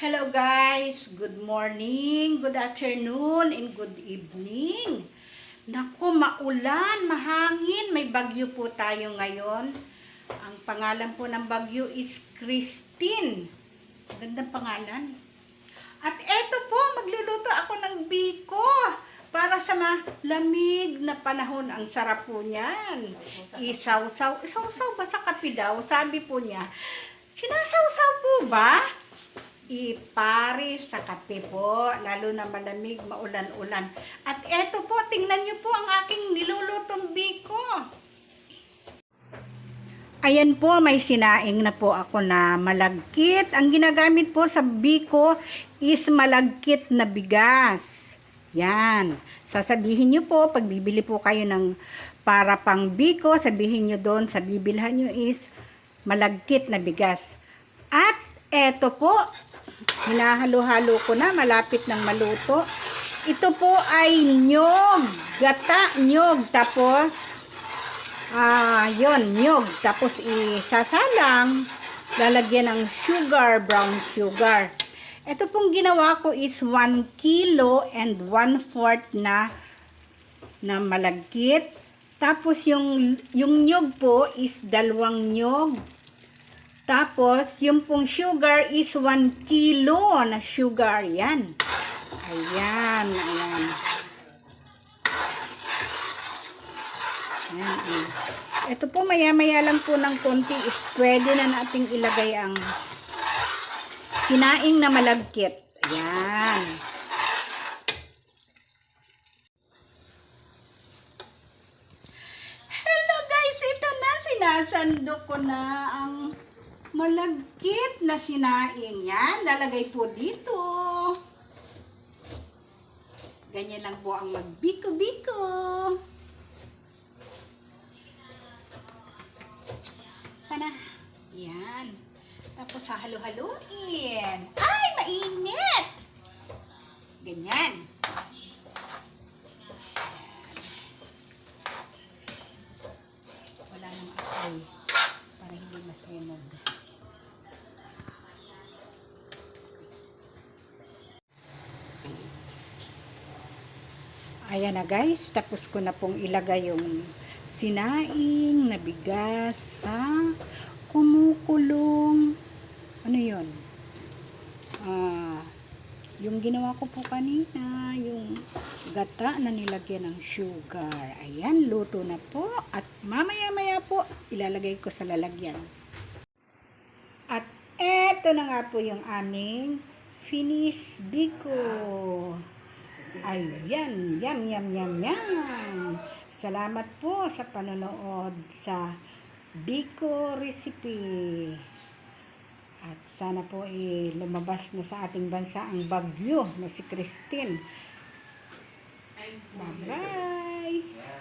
Hello guys, good morning, good afternoon, and good evening. Naku, maulan, mahangin, may bagyo po tayo ngayon. Ang pangalan po ng bagyo is Christine. Gandang pangalan. At eto po, magluluto ako ng biko para sa malamig na panahon. Ang sarap po niyan. Isaw-saw. Isaw-saw ba sa kape daw? Sabi po niya, sinasaw-saw po ba? Ipari sa kape po, lalo na malamig, maulan-ulan. At eto po, tingnan niyo po ang aking nilulutong biko. Ayan po, may sinaing na po ako na malagkit. Ang ginagamit po sa biko is malagkit na bigas. Yan. Sasabihin nyo po, pag bibili po kayo ng para pang biko, sabihin nyo doon, sa bibilhan nyo is malagkit na bigas. At eto po, hinahalo-halo ko na, malapit ng maluto. Ito po ay nyog, gata nyog, tapos Ah, yon nyog. Tapos isasalang, lalagyan ng sugar, brown sugar. Ito pong ginawa ko is 1 kilo and 1 fourth na na malagkit. Tapos yung yung nyog po is dalawang nyog. Tapos yung pong sugar is 1 kilo na sugar. Yan. Ayan, ayan. Ayan, ayan. Ito po, maya-maya lang po ng konti is pwede na nating ilagay ang sinaing na malagkit. Ayan. Hello guys, ito na. Sinasando ko na ang malagkit na sinaing. Yan, lalagay po dito. Ganyan lang po ang magbiko-biko. Sana. Yan. Tapos hahalo-haluin. Ay, mainit! Ganyan. Yan. Wala nang apoy para hindi masunog. Ayan na guys, tapos ko na pong ilagay yung sinaing na bigas sa kumukulong. Ano yon ah yung ginawa ko po kanina yung gata na nilagyan ng sugar. Ayan luto na po. At mamaya maya po ilalagay ko sa lalagyan. At eto na nga po yung aming finish biko Ayan, yam, yam, yam, yam. Salamat po sa panonood sa Biko Recipe. At sana po eh, lumabas na sa ating bansa ang bagyo na si Christine. Bye-bye!